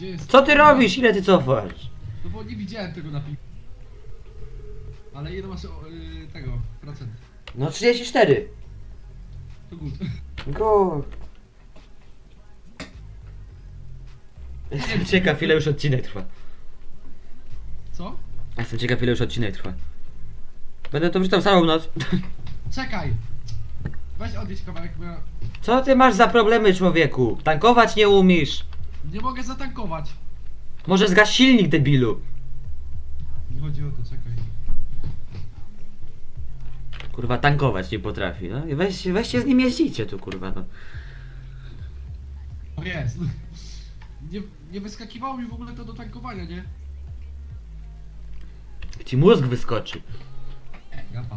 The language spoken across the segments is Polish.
Gdzie jest? Co ty robisz? Ile ty cofasz? No bo nie widziałem tego napisu. Ale ile masz o, y, tego procent? No 34. To good. Go. Jestem ciekaw ile już odcinek trwa. Co? Jestem ciekaw ile już odcinek trwa. Będę to wrzucał całą noc. Czekaj! Weź odjedź kawałek, bo ja Co ty masz za problemy człowieku? Tankować nie umiesz. Nie mogę zatankować. Może zgaś silnik debilu. Nie chodzi o to, czekaj. Kurwa tankować nie potrafi. No i weź, weźcie z nim jeździcie tu kurwa no. O jest. Nie, nie wyskakiwało mi w ogóle to do tankowania, nie? Ci mózg wyskoczy. Japa.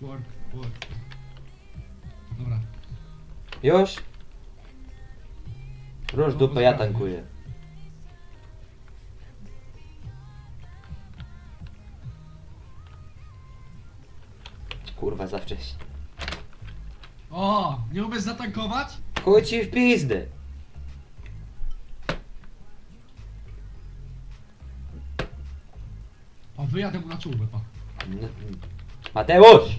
Work, work. Dobra. Już? Róż dupę, ja tankuję. Kurwa, za wcześnie. O! Nie umiesz zatankować? Chuj ci w pizdę. O, wyjadę mu na czołówę, pa. No, Mateusz!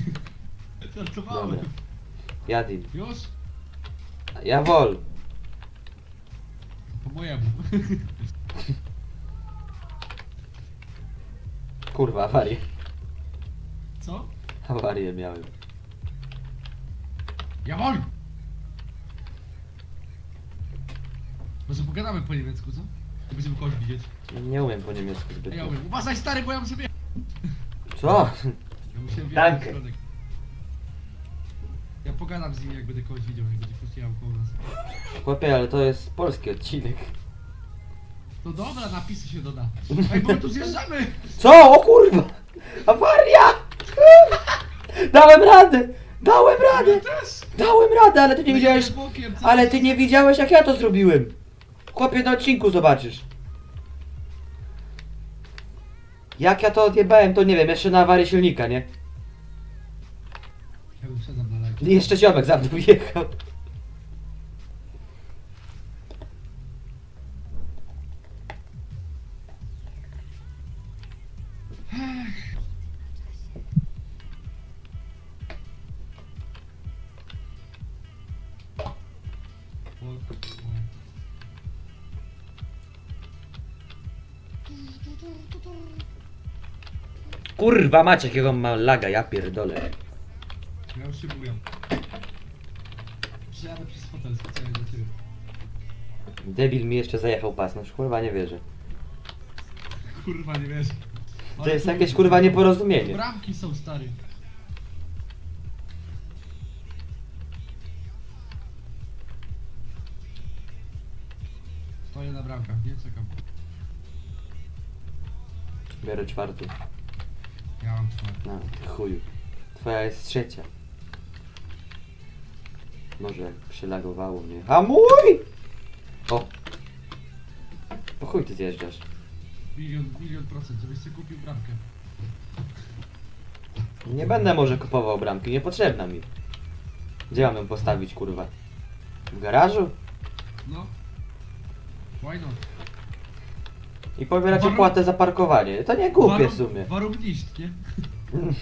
Żartowałem. Dobra. Jadim. Już? Ja wol. Mojemu. Kurwa, awarię. Co? Awarię miałem. Ja wol! Może pogadamy po niemiecku, co? Będziemy kogoś widzieć. Nie umiem po niemiecku A zbytnio. ja umiem. Uważaj stary, bo ja muszę biegać. Co? Ja Danke. wjechać w środek. Ja pogadam z nim, jak będę kogoś widział, jak będzie postijał koło nas. Chłopie, ale to jest polski odcinek. No dobra, napisy się doda. Ej, bo my tu zjeżdżamy! Co? O kurwa! Awaria! Dałem radę! Dałem radę! Ja też! Dałem radę, ale ty nie widziałeś... Bokiem, co? Ale ty nie widziałeś jak ja to zrobiłem! Chłopie, na odcinku zobaczysz. Jak ja to odjebałem, to nie wiem, jeszcze na awarię silnika, nie? Jeszcze ziomek za mną jechał. Kurwa macie jakiego ma laga, ja pierdolę. Ja już się buję. Przejadę przez fotel specjalnie dla ciebie. Debil mi jeszcze zajechał pas, no już kurwa nie wierzę. Kurwa, nie wiesz. To jest jakieś kurwa nieporozumienie. Bramki są stary. Stoję na bramkach, nie? Czekam. Biorę czwarty. Ja mam czwarty. No, ty chuju. Twoja jest trzecia. Może jak przylagowało mnie. Hamuj! O! Po chuj ty zjeżdżasz. Milion, milion procent, żebyś sobie kupił bramkę. Nie będę może kupował bramki, niepotrzebna mi. Gdzie mam ją postawić, kurwa? W garażu? No. Why not? I pobierać Warum- opłatę za parkowanie. To nie głupie w sumie. Warum nicht, nie?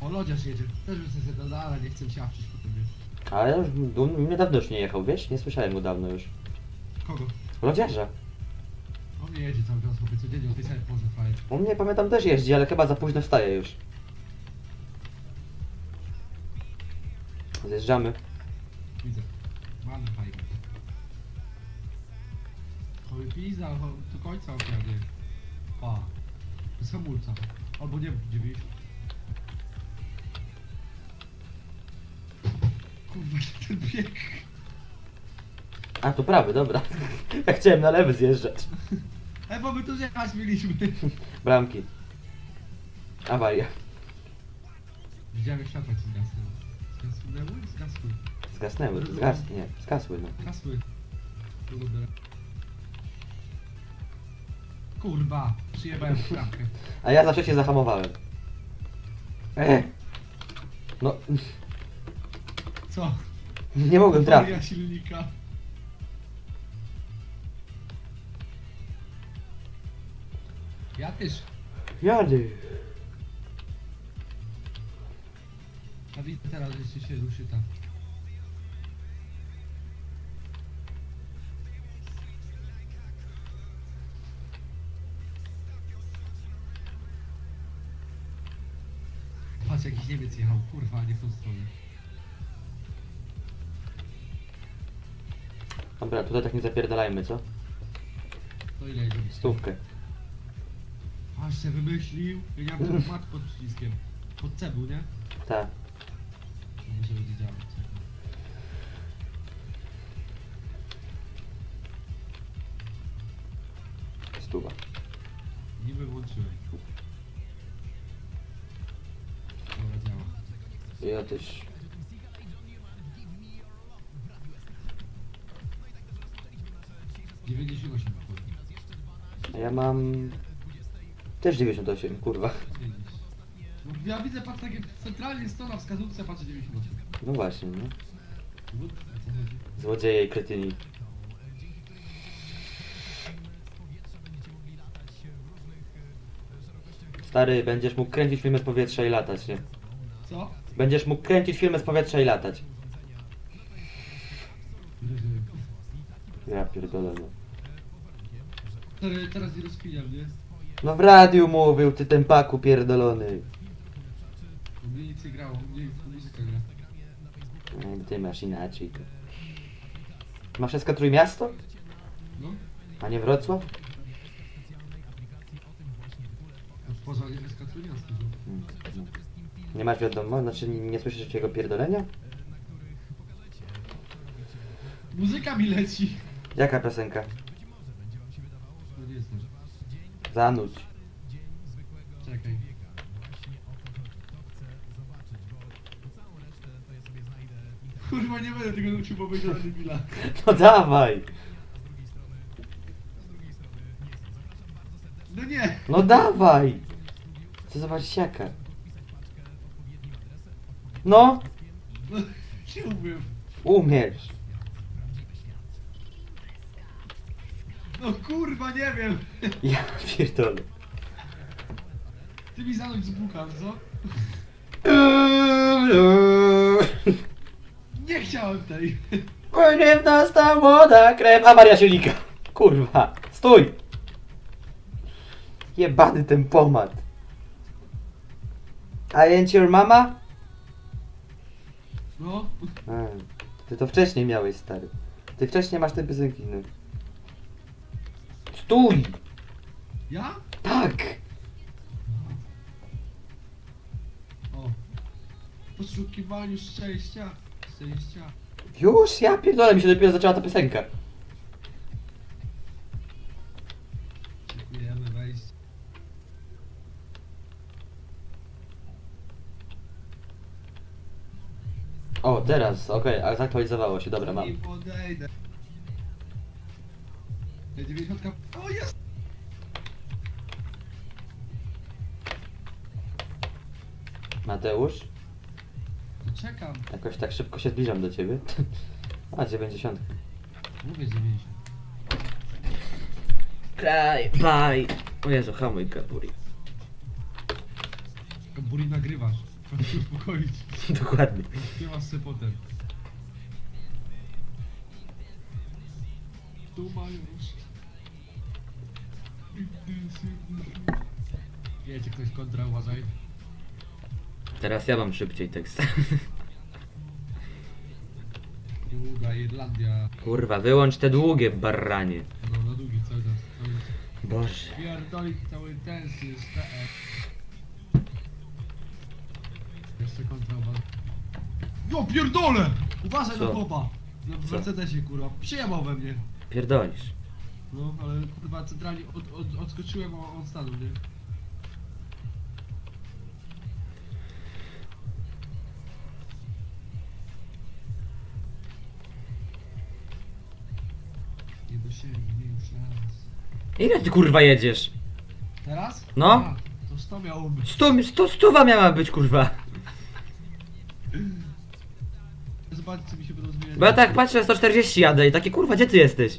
O, lodziarz jedzie. Też bym sobie dodał, ale nie chcę się awczyć Ale już u mnie dawno już nie jechał, wiesz? Nie słyszałem go dawno już. Kogo? Lodziarza. On nie jedzie cały czas, chłopie, codziennie o tej samej porze frajer. U mnie pamiętam też jeździ, ale chyba za późno wstaje już. Zjeżdżamy. Widzę. Mamy fajkę. Chowy pizza, cho- do końca ofiary. Pa. Bez hamulca. Albo nie, 9. Kurwa, ten bieg. A, tu prawy, dobra. Ja chciałem na lewy zjeżdżać. Ej, bo my tu zjechać mieliśmy. Bramki. Awaria. Widziałem jak światła ci zgasły. Zgasnęły? Zgasły. Zgasnęły, zgas, nie, zgasły no. Zgasły. Dobra. Kurwa, przyjebałem w bramkę. A ja zawsze się zahamowałem. E. No, Co? Nie mogłem trafić. Teoria silnika. Ja też. Jadę. A widzę teraz jeszcze się ruszy tam. Patrz, jakiś Niemiec jechał, kurwa, nie w tą stronę. Dobra, tutaj tak nie zapierdalajmy, co? To ile jedziemy? Stówkę. Aż się wymyślił. Ja ten mat pod przyciskiem. Pod cebu, nie? Tak. To Może będzie działać. Stuwa. Niby włączyłem. Dobra, działa. Ja też. Też 98, kurwa. Ja widzę, patrz, takie centralnie sto na wskazówce, patrzę 98. No właśnie, no. Złodzieje i kretyni. Stary, będziesz mógł kręcić filmy z powietrza i latać, nie? Co? Będziesz mógł kręcić filmy z powietrza i latać. Ja pierdolę, no. Teraz, teraz nie nie? No w radiu mówił, ty ten paku pierdolony. U mnie nic nie grało, muzyka gra. Nie, Ty masz inaczej. Masz SK Trójmiasto? No? A nie Wrocław? Poza niebieska trójmiasto. No. Nie masz wiadomo? Znaczy nie, nie słyszysz jego pierdolenia? Muzyka mi leci. Jaka piosenka? No. Zanuć. Czekaj. Kurwa, nie będę tego nucił, bo będzie na debila. No dawaj! No nie! No dawaj! Chcę zobaczyć jaka. No! No, nie umiem. Umiesz! No kurwa, nie wiem. Ja pierdolę. Ty mi zanąć z bucha, co? Nie chciałem tej. Płynie w nas ta młoda krew. A Maria Sielika. Kurwa. Stój! Jebany ten pomad. I ain't your mama? No, A, ty to wcześniej miałeś, stary. Ty wcześniej masz te piosenki, no. Stój! ja? Tak! O. W poszukiwaniu szczęścia. Szczęścia. Już? Ja pierdolę, mi się dopiero zaczęła ta piosenka. Dziękujemy, wejść. O, teraz, okej, a zaktualizowało się, dobra, mam. I podejdę. Te 90. O jest! Mateusz, To czekam. jakoś tak szybko się zbliżam do ciebie. A, 90. Mówię 90. Kraj, baj. O Jezu, hamuj kaburi. Buri nagrywasz. Proszę się uspokoić. Dokładnie. Nie masz se potem. Tu mają Wiecie, ktoś kontra, uważaj. Teraz ja mam szybciej tekst. Długa Irlandia. Kurwa, wyłącz te długie baranie. No, na długi cały czas. Cały czas. Boże. Pierdolić cały tensy z TF. Jeszcze kontra uważaj. Jo, pierdolę! Uważaj Co? na chłopa! Na Co? Mercedesie, kurwa. Przyjemał we mnie. Pierdolisz. No, ale kurwa centralnie od, od, odskoczyłem, a on stanął, nie? Nie dosięgnie już raz. Ile ty kurwa jedziesz? Teraz? No. A, to 100 miało być. Stu, stu, stuwa miała być kurwa. Zobaczcie, co mi się będą zmieniać Bo ja tak patrzę, 140 jadę i takie kurwa, gdzie ty jesteś?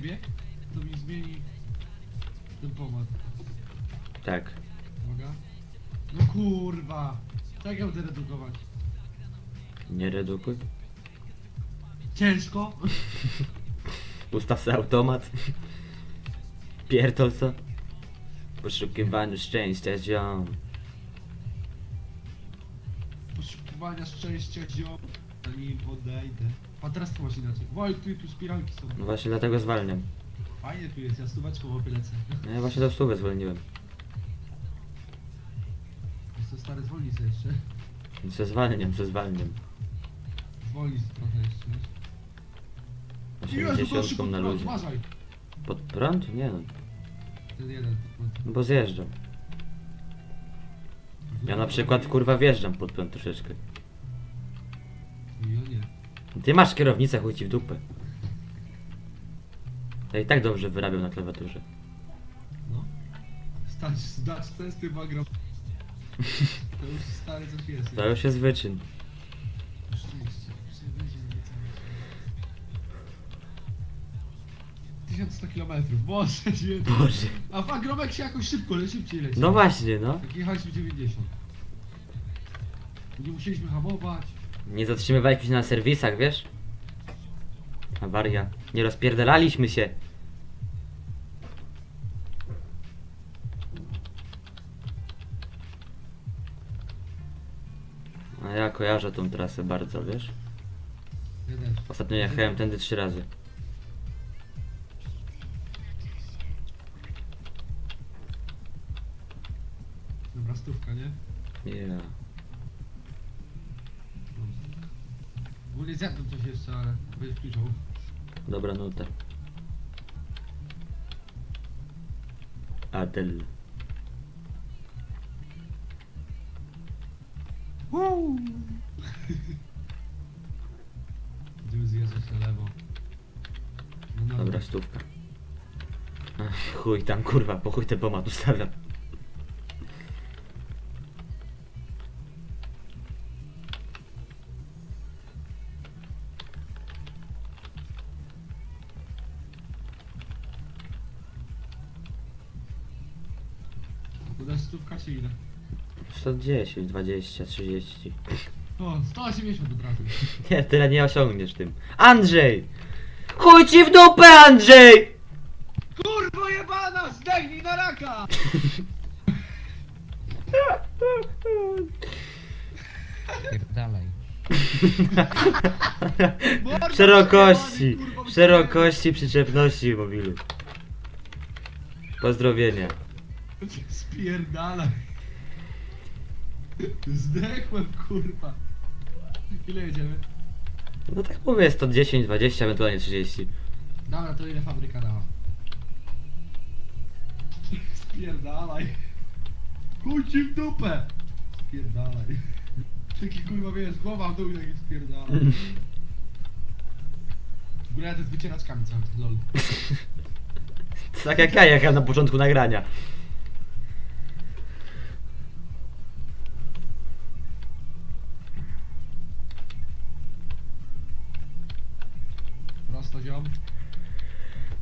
Bieg. To mi zmieni ten pomad. Tak. Uwaga. No kurwa. Tak ja będę redukować. Nie redukuj. Ciężko. Ustaw sobie automat. Pierdol co? W Poszukiwaniu szczęścia ziom. Poszukiwania szczęścia ziom. Zanim odejdę. A teraz to masz inaczej. Oj, tu, tu spiralki są. No właśnie dlatego zwalniam. Fajnie tu jest, ja stóweczką łapie lecę. No ja właśnie do stówy zwolniłem. Jest to stary zwolnij sobie jeszcze. Co zwalniam, co zwalniam. Zwolnij sobie trochę jeszcze. Gościu, 80 pod na prąd. Uważaj. Pod prąd? Nie no. Ten jeden pod prąd. Bo zjeżdżam. Ja na przykład kurwa wjeżdżam pod prąd troszeczkę. Ty masz kierownicę, chuj ci w dupę. Ja i tak dobrze wyrabiam na klawiaturze. No. Stać, zdać testy bagra. To już stary coś jest. To już jest wyczyn. Przebycie nieco. 1100 km, Boże święty. Boże. A w agromek się jakoś szybko, ale szybciej leci. No właśnie, no. Tak jechaliśmy 90. Nie musieliśmy hamować. Nie zatrzymywaliśmy się na serwisach, wiesz? Awaria. Nie rozpierdalaliśmy się. A ja kojarzę tą trasę bardzo, wiesz? Ostatnio jechałem tędy trzy razy. Dobra, stówka, nie? Yeah. Ogólnie zjadłem coś jeszcze, ale będziesz kluczą. Dobra nuta. Adel. Woo! Będziemy zjeżdżać na lewo. No, no. Dobra, stówka. Ach, chuj tam kurwa, po chuj ten pomad ustawiam. 110, 20, 30. O, 180 od razu. Nie, tyle nie osiągniesz tym. Andrzej! Chuj ci w dupę, Andrzej! Kurwo jebana, zdechnij na raka! Dalej. Morda Szerokości, jebany, kurwa, szerokości przyczepności mobilu. Pozdrowienia. Spierdalaj. Zdechłem, kurwa. Ile jedziemy? No tak mówię, 110, 20, ewentualnie 30. Dobra, to ile fabryka dała? Spierdalaj. Chuj ci w dupę! Spierdalaj. Taki kurwa wiesz, głowa w dół taki spierdalaj. W ogóle ja to z wycieraczkami cały czas, lol. Tak jak ja jechałem na początku nagrania.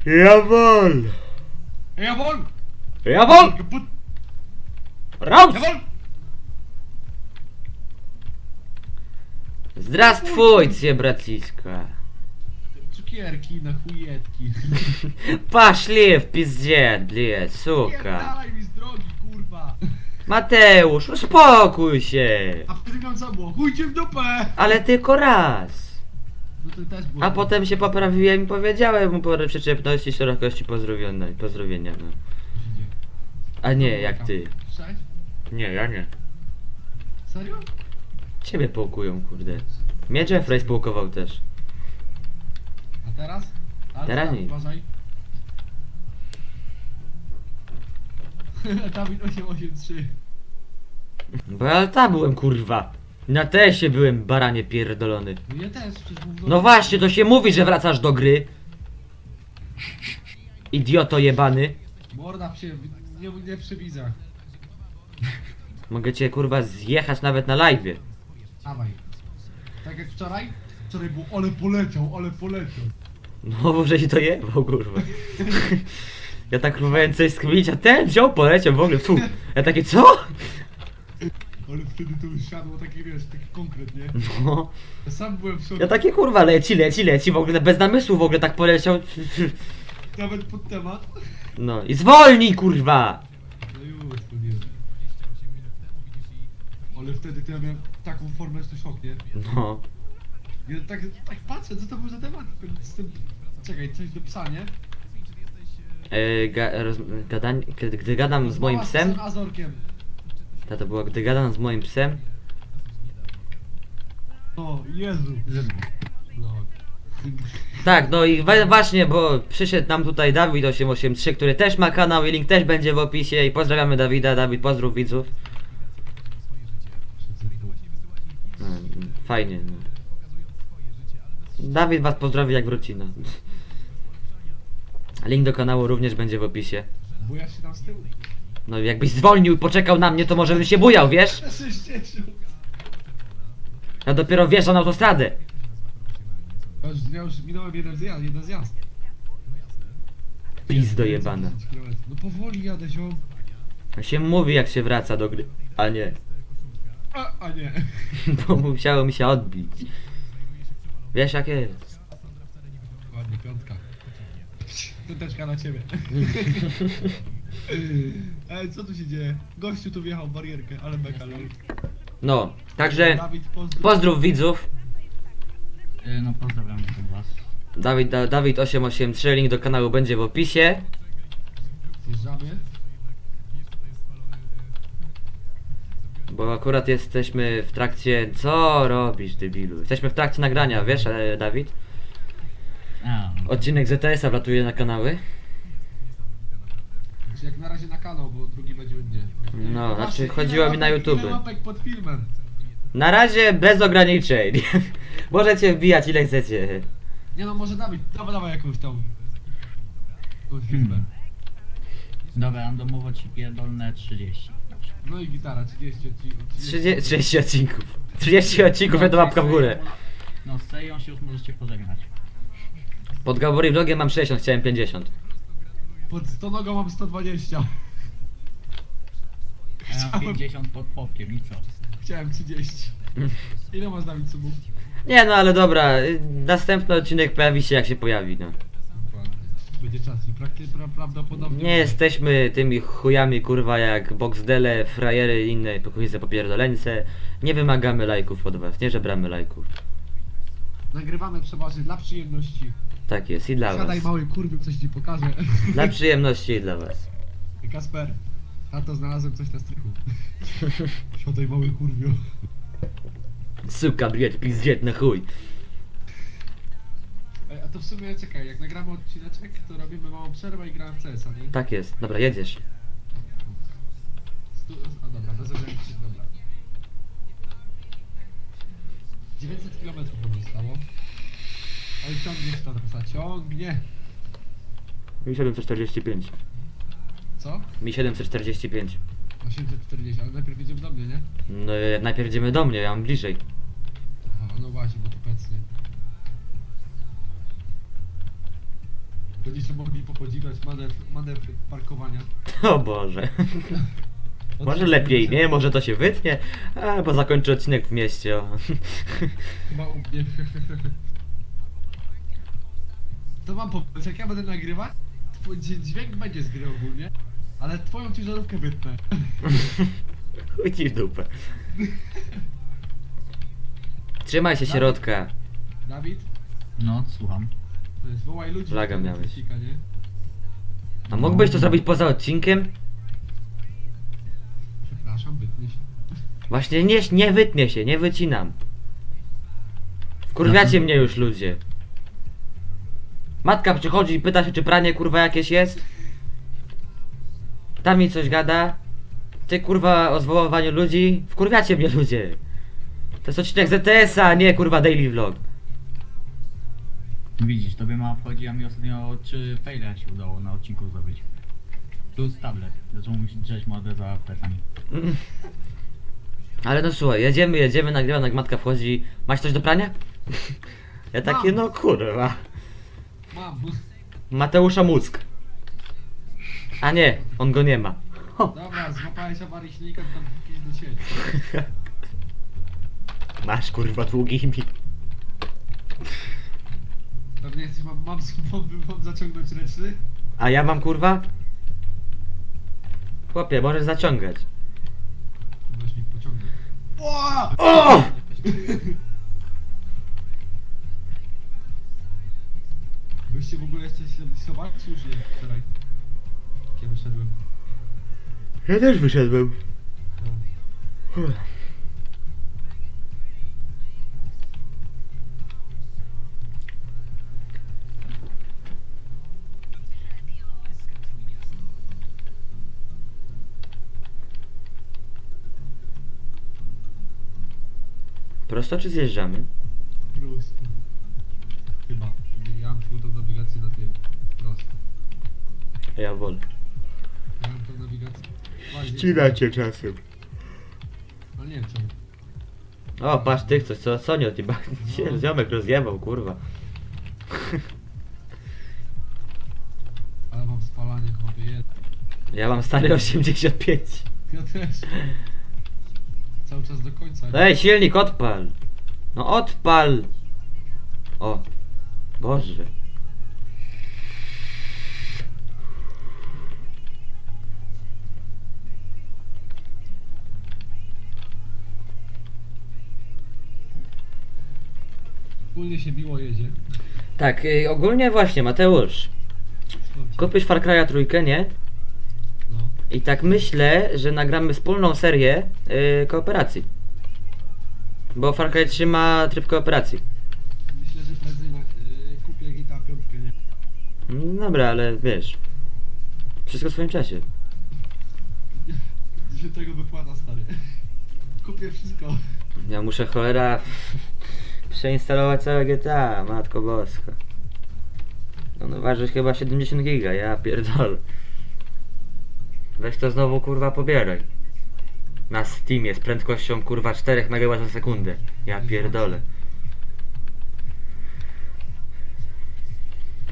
Jawol! Jawol! Jawol! Kaput! Raus! Jawol! Здравствуйте, братишка. Cukierki na chujetki. Пошли в пиздец, блядь, сука. Spierdalaj mi z drogi, kurwa! Mateusz, uspokój się. A wtedy miałem co było? Chuj ci w dupę! Ale tylko raz. No to też było. A potem się poprawiłem i powiedziałem mu po przyczepności, szerokości pozdrowienia. pozdrowienia no. A nie, jak ty. Sześć? Nie, ja nie. Serio? Ciebie połkują, kurde. Mnie Jeffrey spółkował też. A teraz? Teraz nie. Uważaj. Dawid 883. Bo ja tam byłem, kurwa. Na tesie byłem, baranie pierdolony. No ja też, przecież No właśnie, to się mówi, że wracasz do gry. Idioto jebany. Morda psie, nie, nie przy widzach. Mogę cię kurwa zjechać nawet na live'ie. Dawaj. Tak jak wczoraj? Wczoraj był, ale poleciał, ale poleciał. No może się to jebał kurwa. Ja tak próbowałem coś skminić, a ten wziął, poleciał w ogóle, fu. Ja takie, co? Wtedy to już siadło taki, wiesz, taki konkret, nie? No. Ja sam byłem w szoku. Ja takie kurwa leci, leci, leci, w ogóle bez namysłu w ogóle tak poleciał. Nawet pod temat. No i zwolnij kurwa! No już, to nie. Ale wtedy to ja miałem taką formę, że to szok, nie? No. Ja tak, tak patrzę, co to był za temat? Z tym... Czekaj, coś do psa, nie? E, ga, roz, gadań, gdy, gdy gadam z moim Mała psem, Z Azorkiem. Ta to było, gdy gadam z moim psem, O, Jezu. No. Tak, no i wa- właśnie, bo przyszedł nam tutaj Dawid883, który też ma kanał i link też będzie w opisie i pozdrawiamy Dawida, Dawid, pozdrów widzów. No, fajnie, no. Dawid was pozdrowi jak wróci, no. Link do kanału również będzie w opisie. Bujasz się tam z tyłu? No jakbyś zwolnił i poczekał na mnie, to może bym się bujał, wiesz? Ja się ścieszył. Ja dopiero wjeżdżam na autostradę. Ja już, ja już minąłem jeden zjazd, jeden zjazd. Pizdo jebana. 10 kilometrów. No powoli jadę, ziom. się mówi jak się wraca do gry, a nie. A, a nie. Bo musiało mi się odbić. Wiesz jak jest. Ładnie, piątka. Piąteczka na ciebie. Ej, co tu się dzieje? Gościu tu wjechał w barierkę, ale beka lol. No, także Dawid, pozdrów. pozdrów widzów. Y, No pozdrawiam was. Dawid, da, Dawid 883, link do kanału będzie w opisie. Zjeżdżamy. Bo akurat jesteśmy w trakcie... Co robisz, debilu? Jesteśmy w trakcie nagrania, wiesz, e, Dawid? A, no. Odcinek ZTS-a wlatuje na kanały. Znaczy jak na razie na kanał, bo drugi będzie u mnie. No, Właśnie, znaczy chodziło mi na YouTube. Ile łapek pod filmem? Na razie bez ograniczeń. Możecie wbijać ile chcecie. Nie no, może Dawid, dawaj, dawaj jakąś tą... Jakąś. Hmm. Dobra, randomowo ci pierdolne 30. No i gitara, 30, 30. 30, 30 odcinków. 30 odcinków, to łapka w górę. No z serią się już możecie pożegnać. Pod Gabory vlogiem mam 60, chciałem 50. Pod 100 nogą mam 120. A ja mam Chciałem- 50 pod popkiem i co? Chciałem 30. Ile masz Dawid subów? Nie no, ale dobra, y, następny odcinek pojawi się jak się pojawi, no. Będzie czas i prakty, pra, prawdopodobnie... Nie jesteśmy tymi chujami kurwa jak Boxdele, frajery i inne pokusice popierdoleńce. Nie wymagamy lajków od was, nie żebramy lajków. Nagrywamy przeważnie dla przyjemności. Tak jest i dla was. Siadaj mały kurwy, coś ci pokażę. Dla przyjemności i dla was. Kasper, tato znalazłem coś na strychu. Siadaj mały kurwio. Suka, brieć, pizdziet na chuj. Ej, a to w sumie czekaj, jak nagramy odcineczek, to robimy małą przerwę i gramy w CS-a, nie? Tak jest, dobra, jedziesz. Stu... A dobra, bez ograniczeń, dobra. 900 km nam zostało. Oj, ciągnie się ta trasa, ciągnie! Mi 745. Co? Mi 745. 840, ale najpierw jedziemy do mnie, nie? No e, najpierw idziemy do mnie, ja mam bliżej. Aha, no właśnie, bo to pecnie. Będziecie mogli popodziwiać manewr, manewr parkowania. O Boże. Może lepiej, nie? Może to się wytnie, albo zakończy odcinek w mieście. O. Chyba u mnie. To mam pomysł, jak ja będę nagrywać, twój dź- dźwięk będzie z gry ogólnie, ale twoją ciężarówkę wytnę. Chuj ci w dupę. Trzymaj się środka. Dawid, No, słucham. zwołaj ludzi. Flaga miałeś. nie? A mógłbyś to zrobić poza odcinkiem? Przepraszam, wytnę się. Właśnie nie, nie wytnie się, nie wycinam. Wkurwiacie mnie już ludzie. Matka przychodzi i pyta się, czy pranie kurwa jakieś jest. Tam mi coś gada. Ty kurwa o zwoływaniu ludzi. Wkurwiacie mnie ludzie. To jest odcinek ZTS-a, a nie kurwa daily vlog. Widzisz, tobie ma wchodzi, a mi ostatnio trzy faile się udało na odcinku zrobić. Plus tablet. Zaczął mi się drzeć mordę za plecami. Mm. Ale no słuchaj, jedziemy, jedziemy, nagrywam, jak matka wchodzi. Masz coś do prania? Ja takie, no kurwa. Mam. Mateusza mózg. A nie, on go nie ma. Ho. Dobra, złapałeś awaryjnika, to tam póki do sieci. Masz kurwa długimi. Pewnie jesteś, mam, mam, mam, mam zaciągnąć ręczny? A ja mam kurwa? Chłopie, możesz zaciągać. Weź mi pociągnij. O! O! Byście w ogóle jesteście zapisowani, czy już nie? Wczoraj. Kiedy wyszedłem. Ja też wyszedłem. No. Prosto czy zjeżdżamy? Prosto. Ja wolę. Ja mam tą nawigację. Bardziej- Ścinacie czasem. Ale nie wiem czemu. O, patrz ty coś, co, co nie odjeba? Się ziomek rozjebał, kurwa. Ale mam spalanie chłopie. Jed. Ja mam stary 85. Ja też. Cały czas do końca. Ej, silnik odpal. No odpal. O. Boże. Wspólnie się miło jedzie. Tak, y, ogólnie właśnie, Mateusz. Kupisz Far Cry'a trójkę, nie? No. I tak myślę, że nagramy wspólną serię y, kooperacji. Bo Far Cry 3 ma tryb kooperacji. Myślę, że prędzej na, y, kupię GTA 5, nie? Mm, Dobra, ale wiesz. Wszystko w swoim czasie. Się tego wypłata, stary. Kupię wszystko. Ja muszę cholera przeinstalować całe GTA, matko boska. No, no waży chyba 70 giga, ja pierdolę. Weź to znowu kurwa pobieraj. Na Steamie z prędkością kurwa 4 MB na sekundę. Ja pierdolę.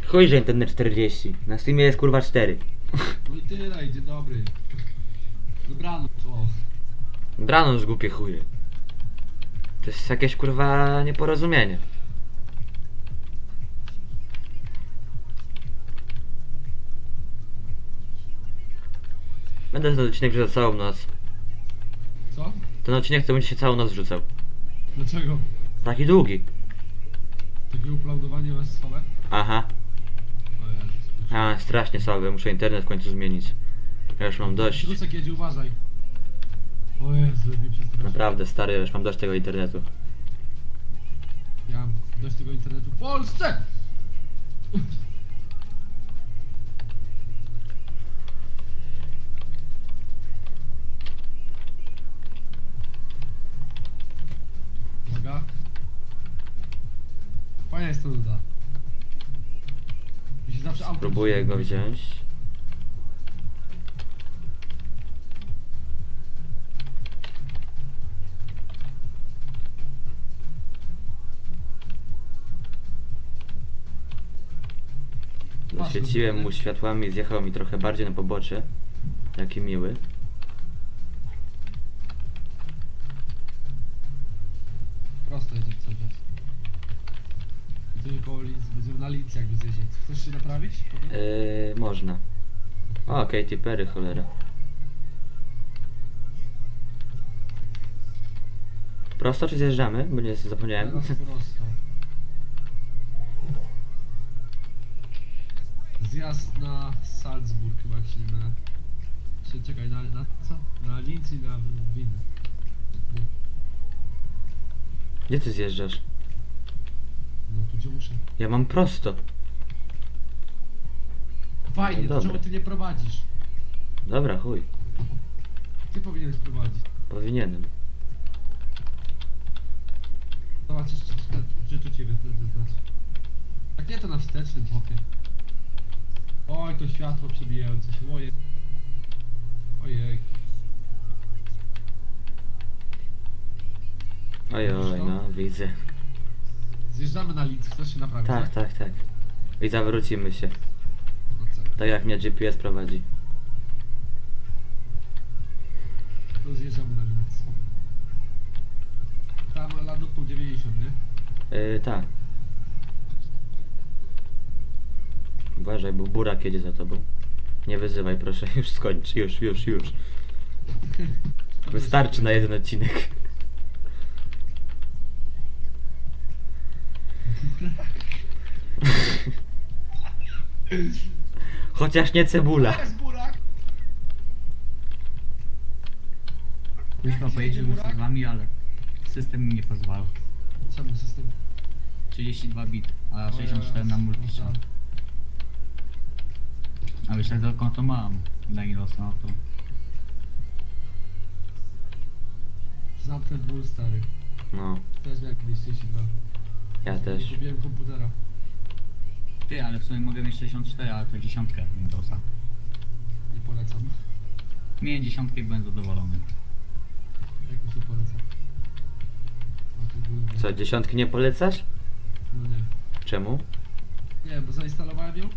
Chuj, że internet 40. Na Steamie jest kurwa 4. No i tyle, idzie dobry. Dobranoc, o. Braną już głupie chuje. To jest jakieś kurwa nieporozumienie. Będę ten odcinek wrzucał całą noc. Co? Ten odcinek to będzie się całą noc wrzucał. Dlaczego? Taki długi. Takie uploadowanie was słabe? Aha. O Jezus. A, strasznie słabe, muszę internet w końcu zmienić. Ja już mam dość. Rusek jedzie, uważaj. O Jezu, mnie przestraszył. Naprawdę stary, już mam dość tego internetu. Ja mam dość tego internetu w Polsce! Uwaga. Fajna jest to nuda. Mi się zawsze auto Próbuję go wziąć. Zaświeciłem mu światłami, zjechał mi trochę bardziej na pobocze. Taki miły. Prosto jedzie cały czas. Będziemy będziemy na linii jakby zjeździć. Chcesz się naprawić? potem? Yy, można. O, Katy Perry, cholera. Prosto czy zjeżdżamy? Bo nie zapomniałem. Teraz prosto. Zjazd na Salzburg chyba jak się nie mylę. Czy czekaj, na, na co? Na Linz i na. Nie. Gdzie ty zjeżdżasz? No tu gdzie muszę. Ja mam prosto. Fajnie, No to dobra. czemu ty nie prowadzisz? Dobra, chuj. Ty powinieneś prowadzić. Powinienem. Zobaczysz, czy, czy, czy to ciebie wtedy zdać. Jak nie, to na wstecznym hopie. Oj, to światło przebijające się, ojej. Ojej. Oj, oj, no, widzę. Zjeżdżamy na lince, chcesz się naprawić, Tak, tak, tak. I zawrócimy się. No co? Tak jak mnie GPS prowadzi. To zjeżdżamy na lince. Tam Lando pół 90, nie? Yy, tak. Uważaj, bo burak jedzie za tobą. Nie wyzywaj, proszę, już skończ, już, już, już. Wystarczy na jeden odcinek. Chociaż nie cebula. To jest burak! Kuźwa pojedziemy z wami, ale system mi nie pozwala. Czemu system? 32 bit, a 64 na multicze. A wiesz jak dokąd to mam? Danilosa, no to... Ten ból stary. No, Też miałem kiedyś 32. ja też. Kupiłem komputera. Ty, ale w sumie mogę mieć 64, ale to dziesiątkę Windowsa. Nie polecam. Miałem dziesiątkę i byłem zadowolony. Jak się polecam. No to Co, dziesiątki nie polecasz? No nie. Czemu? Nie, bo zainstalowałem ją.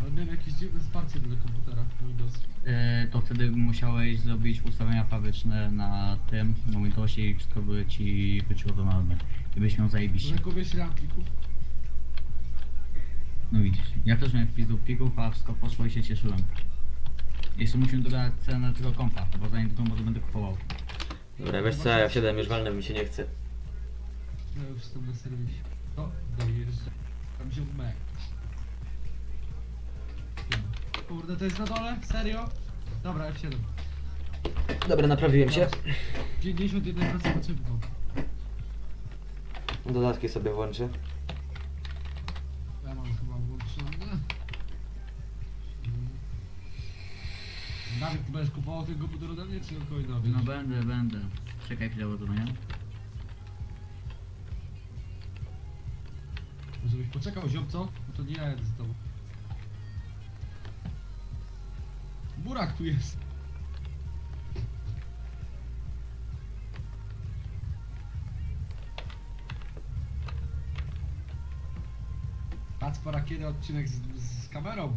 Ale miałem jakieś dziwne wsparcie do komputera. Windows. E, to wtedy musiałeś zrobić ustawienia fabryczne na tym, na Windowsie i wszystko by ci wyczyłowane. I byś miał zajebiście. Tylko wiesz ile mam plików? No widzisz, ja też miałem wpis do plików, a wszystko poszło i się cieszyłem. Jeszcze musimy dodać cenę tego kompa, bo zanim to może będę kupował. Dobra, wiesz co, ja wsiadam już walnę, mi się nie chce. Ja już jestem na serwisie. O, dojeżdżę. Tam się Mac. Kurde, to jest na dole? Serio? Dobra, F7. Dobra, naprawiłem się. 51% szybko. Dodatki sobie włączę. Ja mam chyba włączone. Dawid, ty będziesz kupował ode mnie, czy tylko inny No będę, będę. Czekaj chwilę, bo to nie? Żebyś poczekał, ziom, co? No to nie ja jadę z tobą. Burak tu jest. Patrz para kiedy odcinek z, z kamerą.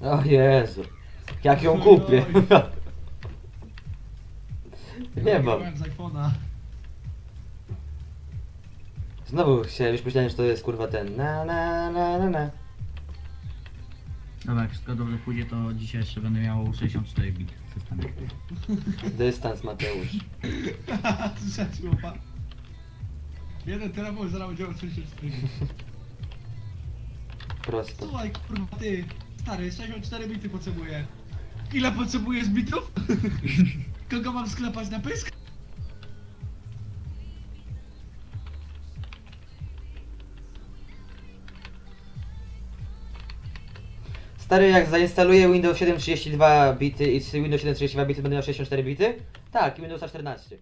O Jezu. Jak ją kupię? Nie mam. Nagrywałem z iPhone'a. Znowu się już myślałem, że to jest kurwa ten na na na na na. Dobra, jak wszystko dobrze pójdzie, to dzisiaj jeszcze będę miał 64 bit w systemie. Dystans Mateusz. Trzeci łopa. Jeden telefon zaraz będzie o 34 Prosto. Słuchaj, kurwa, ty, stary, 64 bity potrzebuję. Ile potrzebujesz bitów? Kogo mam sklepać na pysk? Stary, jak zainstaluję Windows 7 32 bity i Windows 7 32 bity będę miał 64 bity? Tak, i Windowsa 14.